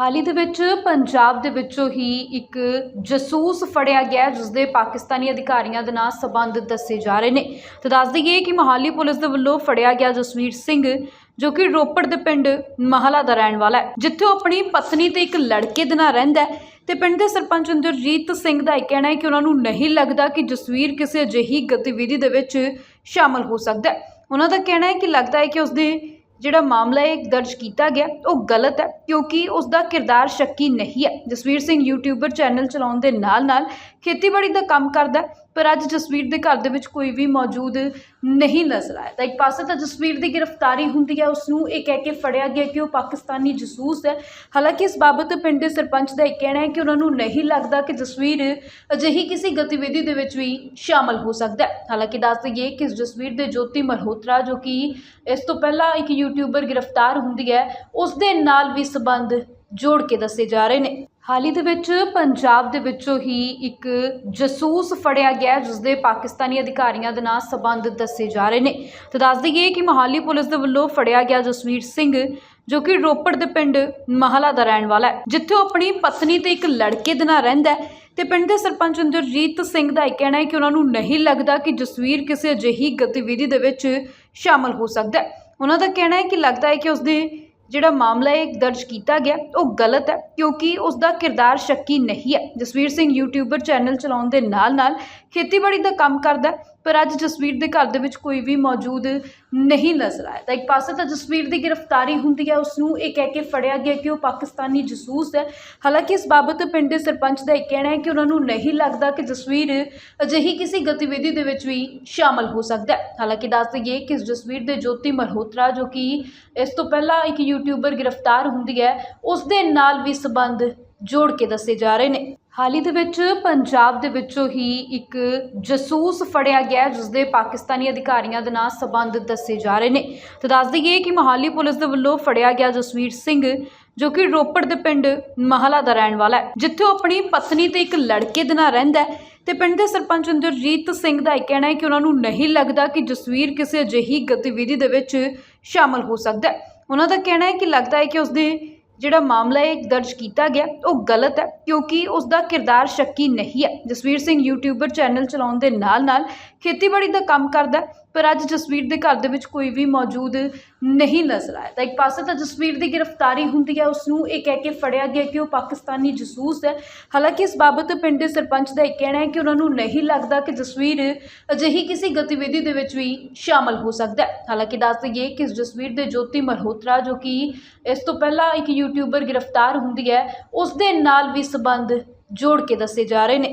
ਹਾਲ ਹੀ ਦੇ ਵਿੱਚ ਪੰਜਾਬ ਦੇ ਵਿੱਚੋਂ ਹੀ ਇੱਕ ਜਸੂਸ ਫੜਿਆ ਗਿਆ ਜਿਸ ਦੇ ਪਾਕਿਸਤਾਨੀ ਅਧਿਕਾਰੀਆਂ ਦੇ ਨਾਲ ਸਬੰਧ ਦੱਸੇ ਜਾ ਰਹੇ ਨੇ। ਤੇ ਦੱਸ ਦਈਏ ਕਿ ਮੋਹਾਲੀ ਪੁਲਿਸ ਦੇ ਵੱਲੋਂ ਫੜਿਆ ਗਿਆ ਜਸਵੀਰ ਸਿੰਘ, ਜੋ ਕਿ ਰੋਪੜ ਦੇ ਪਿੰਡ ਮਹਲਾ ਦਾ ਰਹਿਣ ਵਾਲਾ ਹੈ, ਜਿੱਥੇ ਉਹ ਆਪਣੀ ਪਤਨੀ ਤੇ ਇੱਕ ਲੜਕੇ ਦੇ ਨਾਲ ਰਹਿੰਦਾ ਹੈ। ਤੇ ਪਿੰਡ ਦੇ ਸਰਪੰਚ ਇੰਦਰਜੀਤ ਸਿੰਘ ਦਾ ਇਹ ਕਹਿਣਾ ਹੈ ਕਿ ਉਹਨਾਂ ਨੂੰ ਨਹੀਂ ਲੱਗਦਾ ਕਿ ਜਸਵੀਰ ਕਿਸੇ ਅਜਿਹੀ ਗਤੀਵਿਧੀ ਦੇ ਵਿੱਚ ਸ਼ਾਮਲ ਹੋ ਸਕਦਾ ਹੈ। ਉਹਨਾਂ ਦਾ ਕਹਿਣਾ ਹੈ ਕਿ ਲੱਗਦਾ ਹੈ ਕਿ ਉਸਦੇ ਜਿਹੜਾ ਮਾਮਲਾ ਇਹ ਦਰਜ ਕੀਤਾ ਗਿਆ, ਉਹ ਗਲਤ ਹੈ, ਕਿਉਂਕਿ ਉਸ ਦਾ ਕਿਰਦਾਰ ਸ਼ੱਕੀ ਨਹੀਂ ਹੈ। ਜਸਵੀਰ ਸਿੰਘ ਯੂਟਿਊਬਰ ਚੈਨਲ ਚਲਾਉਣ ਦੇ ਨਾਲ-ਨਾਲ ਖੇਤੀਬਾੜੀ ਦਾ ਕੰਮ ਕਰਦਾ ਪਰ ਅੱਜ ਜਸਵੀਰ ਦੇ ਘਰ ਦੇ ਵਿੱਚ ਕੋਈ ਵੀ ਮੌਜੂਦ ਨਹੀਂ ਨਜ਼ਰ ਆਇਆ। ਤਾਂ ਇੱਕ ਪਾਸੇ ਤਾਂ ਜਸਵੀਰ ਦੀ ਗ੍ਰਿਫਤਾਰੀ ਹੁੰਦੀ ਹੈ ਉਸ ਨੂੰ ਇਹ ਕਹਿ ਕੇ ਫੜਿਆ ਗਿਆ ਕਿ ਉਹ ਪਾਕਿਸਤਾਨੀ ਜਸੂਸ ਹੈ। ਹਾਲਾਂਕਿ ਇਸ ਬਾਬਤ ਪਿੰਡ ਦੇ ਸਰਪੰਚ ਦਾ ਇਹ ਕਹਿਣਾ ਹੈ ਕਿ ਉਹਨਾਂ ਨੂੰ ਨਹੀਂ ਲੱਗਦਾ ਕਿ ਜਸਵੀਰ ਅਜਿਹੀ ਕਿਸੇ ਗਤੀਵਿਧੀ ਦੇ ਵਿੱਚ ਵੀ ਸ਼ਾਮਲ ਹੋ ਸਕਦਾ ਹੈ। ਹਾਲਾਂਕਿ ਦੱਸ ਦਈਏ ਕਿ ਜਸਵੀਰ ਦੇ ਜੋਤੀ ਮਲਹੋਤਰਾ ਜੋ ਕਿ ਇਸ ਤੋਂ ਪਹਿਲਾਂ ਇੱਕ ਯੂਟਿਊਬਰ ਗ੍ਰਿਫਤਾਰ ਹੁੰਦੀ ਹੈ ਉਸ ਦੇ ਨਾਲ ਵੀ ਸਬੰਧ ਜੋੜ ਕੇ ਦੱਸੇ ਜਾ ਰਹੇ ਨੇ। ਹਾਲ ਹੀ ਦੇ ਵਿੱਚ ਪੰਜਾਬ ਦੇ ਵਿੱਚੋਂ ਹੀ ਇੱਕ ਜਸੂਸ ਫੜਿਆ ਗਿਆ ਜਿਸ ਦੇ ਪਾਕਿਸਤਾਨੀ ਅਧਿਕਾਰੀਆਂ ਦੇ ਨਾਲ ਸਬੰਧ ਦੱਸੇ ਜਾ ਰਹੇ ਨੇ। ਤਾਂ ਦੱਸ ਦਈਏ ਕਿ ਮੋਹਾਲੀ ਪੁਲਿਸ ਦੇ ਵੱਲੋਂ ਫੜਿਆ ਗਿਆ ਜਸਵੀਰ ਸਿੰਘ, ਜੋ ਕਿ ਰੋਪੜ ਦੇ ਪਿੰਡ ਮਹਲਾ ਦਾ ਰਹਿਣ ਵਾਲਾ ਹੈ। ਜਿੱਥੇ ਉਹ ਆਪਣੀ ਪਤਨੀ ਤੇ ਇੱਕ ਲੜਕੇ ਦੇ ਨਾਲ ਰਹਿੰਦਾ ਹੈ ਤੇ ਪਿੰਡ ਦੇ ਸਰਪੰਚ ਇੰਦਰਜੀਤ ਸਿੰਘ ਦਾ ਇਹ ਕਹਿਣਾ ਹੈ ਕਿ ਉਹਨਾਂ ਨੂੰ ਨਹੀਂ ਲੱਗਦਾ ਕਿ ਜਸਵੀਰ ਕਿਸੇ ਅਜਿਹੀ ਗਤੀਵਿਧੀ ਦੇ ਵਿੱਚ ਸ਼ਾਮਲ ਹੋ ਸਕਦਾ ਹੈ। ਉਹਨਾਂ ਦਾ ਕਹਿਣਾ ਹੈ ਕਿ ਲੱਗਦਾ ਹੈ ਕਿ ਉਸਦੇ ਜਿਹੜਾ ਮਾਮਲਾ ਇਹ ਦਰਜ ਕੀਤਾ ਗਿਆ, ਉਹ ਗਲਤ ਹੈ, ਕਿਉਂਕਿ ਉਸ ਦਾ ਕਿਰਦਾਰ ਸ਼ੱਕੀ ਨਹੀਂ ਹੈ। ਜਸਵੀਰ ਸਿੰਘ ਯੂਟਿਊਬਰ ਚੈਨਲ ਚਲਾਉਣ ਦੇ ਨਾਲ-ਨਾਲ ਖੇਤੀਬਾੜੀ ਦਾ ਕੰਮ ਕਰਦਾ ਪਰ ਅੱਜ ਜਸਵੀਰ ਦੇ ਘਰ ਦੇ ਵਿੱਚ ਕੋਈ ਵੀ ਮੌਜੂਦ ਨਹੀਂ ਨਜ਼ਰ ਆਇਆ। ਤਾਂ ਇੱਕ ਪਾਸੇ ਤਾਂ ਜਸਵੀਰ ਦੀ ਗ੍ਰਿਫਤਾਰੀ ਹੁੰਦੀ ਹੈ ਉਸ ਨੂੰ ਇਹ ਕਹਿ ਕੇ ਫੜਿਆ ਗਿਆ ਕਿ ਉਹ ਪਾਕਿਸਤਾਨੀ ਜਸੂਸ ਹੈ। ਹਾਲਾਂਕਿ ਇਸ ਬਾਬਤ ਪਿੰਡ ਦੇ ਸਰਪੰਚ ਦਾ ਇਹ ਕਹਿਣਾ ਹੈ ਕਿ ਉਹਨਾਂ ਨੂੰ ਨਹੀਂ ਲੱਗਦਾ ਕਿ ਜਸਵੀਰ ਅਜਿਹੀ ਕਿਸੇ ਗਤੀਵਿਧੀ ਦੇ ਵਿੱਚ ਵੀ ਸ਼ਾਮਲ ਹੋ ਸਕਦਾ ਹੈ। ਹਾਲਾਂਕਿ ਦੱਸ ਦਈਏ ਕਿ ਜਸਵੀਰ ਦੇ ਜੋਤੀ ਮਲਹੋਤਰਾ, ਜੋ ਕਿ ਇਸ ਤੋਂ ਪਹਿਲਾਂ ਇੱਕ ਯੂਟਿਊਬਰ ਗ੍ਰਿਫਤਾਰ ਹੁੰਦੀ ਹੈ, ਉਸ ਦੇ ਨਾਲ ਵੀ ਸਬੰਧ ਜੋੜ ਕੇ ਦੱਸੇ ਜਾ ਰਹੇ ਨੇ। ਹਾਲ ਹੀ ਦੇ ਵਿੱਚ ਪੰਜਾਬ ਦੇ ਵਿੱਚੋਂ ਹੀ ਇੱਕ ਜਸੂਸ ਫੜਿਆ ਗਿਆ ਜਿਸ ਦੇ ਪਾਕਿਸਤਾਨੀ ਅਧਿਕਾਰੀਆਂ ਦੇ ਨਾਲ ਸਬੰਧ ਦੱਸੇ ਜਾ ਰਹੇ ਨੇ। ਤੇ ਦੱਸ ਦਈਏ ਕਿ ਮੋਹਾਲੀ ਪੁਲਿਸ ਦੇ ਵੱਲੋਂ ਫੜਿਆ ਗਿਆ ਜਸਵੀਰ ਸਿੰਘ, ਜੋ ਕਿ ਰੋਪੜ ਦੇ ਪਿੰਡ ਮਹਲਾ ਦਾ ਰਹਿਣ ਵਾਲਾ ਹੈ, ਜਿੱਥੇ ਉਹ ਆਪਣੀ ਪਤਨੀ ਤੇ ਇੱਕ ਲੜਕੇ ਦੇ ਨਾਲ ਰਹਿੰਦਾ ਹੈ। ਤੇ ਪਿੰਡ ਦੇ ਸਰਪੰਚ ਇੰਦਰਜੀਤ ਸਿੰਘ ਦਾ ਇਹ ਕਹਿਣਾ ਹੈ ਕਿ ਉਹਨਾਂ ਨੂੰ ਨਹੀਂ ਲੱਗਦਾ ਕਿ ਜਸਵੀਰ ਕਿਸੇ ਅਜਿਹੀ ਗਤੀਵਿਧੀ ਦੇ ਵਿੱਚ ਸ਼ਾਮਲ ਹੋ ਸਕਦਾ ਹੈ। ਉਹਨਾਂ ਦਾ ਕਹਿਣਾ ਹੈ ਕਿ ਲੱਗਦਾ ਹੈ ਕਿ ਉਸਦੇ ਜਿਹੜਾ ਮਾਮਲਾ ਇਹ ਦਰਜ ਕੀਤਾ ਗਿਆ, ਉਹ ਗਲਤ ਹੈ, ਕਿਉਂਕਿ ਉਸ ਦਾ ਕਿਰਦਾਰ ਸ਼ੱਕੀ ਨਹੀਂ ਹੈ। ਜਸਵੀਰ ਸਿੰਘ ਯੂਟਿਊਬਰ ਚੈਨਲ ਚਲਾਉਣ ਦੇ ਨਾਲ-ਨਾਲ ਖੇਤੀਬਾੜੀ ਦਾ ਕੰਮ ਕਰਦਾ ਪਰ ਅੱਜ ਜਸਵੀਰ ਦੇ ਘਰ ਦੇ ਵਿੱਚ ਕੋਈ ਵੀ ਮੌਜੂਦ ਨਹੀਂ ਨਜ਼ਰ ਆਇਆ। ਤਾਂ ਇੱਕ ਪਾਸੇ ਤਾਂ ਜਸਵੀਰ ਦੀ ਗ੍ਰਿਫਤਾਰੀ ਹੁੰਦੀ ਹੈ ਉਸ ਨੂੰ ਇਹ ਕਹਿ ਕੇ ਫੜਿਆ ਗਿਆ ਕਿ ਉਹ ਪਾਕਿਸਤਾਨੀ ਜਸੂਸ ਹੈ। ਹਾਲਾਂਕਿ ਇਸ ਬਾਬਤ ਪਿੰਡ ਦੇ ਸਰਪੰਚ ਦਾ ਇਹ ਕਹਿਣਾ ਹੈ ਕਿ ਉਹਨਾਂ ਨੂੰ ਨਹੀਂ ਲੱਗਦਾ ਕਿ ਜਸਵੀਰ ਅਜਿਹੀ ਕਿਸੇ ਗਤੀਵਿਧੀ ਦੇ ਵਿੱਚ ਵੀ ਸ਼ਾਮਲ ਹੋ ਸਕਦਾ ਹੈ। ਹਾਲਾਂਕਿ ਦੱਸ ਦਈਏ ਕਿ ਜਸਵੀਰ ਦੇ ਜੋਤੀ ਮਲਹੋਤਰਾ, ਜੋ ਕਿ ਇਸ ਤੋਂ ਪਹਿਲਾਂ ਇੱਕ ਯੂਟਿਊਬਰ ਗ੍ਰਿਫਤਾਰ ਹੁੰਦੀ ਹੈ ਉਸ ਦੇ ਨਾਲ ਵੀ ਸਬੰਧ ਜੋੜ ਕੇ ਦੱਸੇ ਜਾ ਰਹੇ ਨੇ।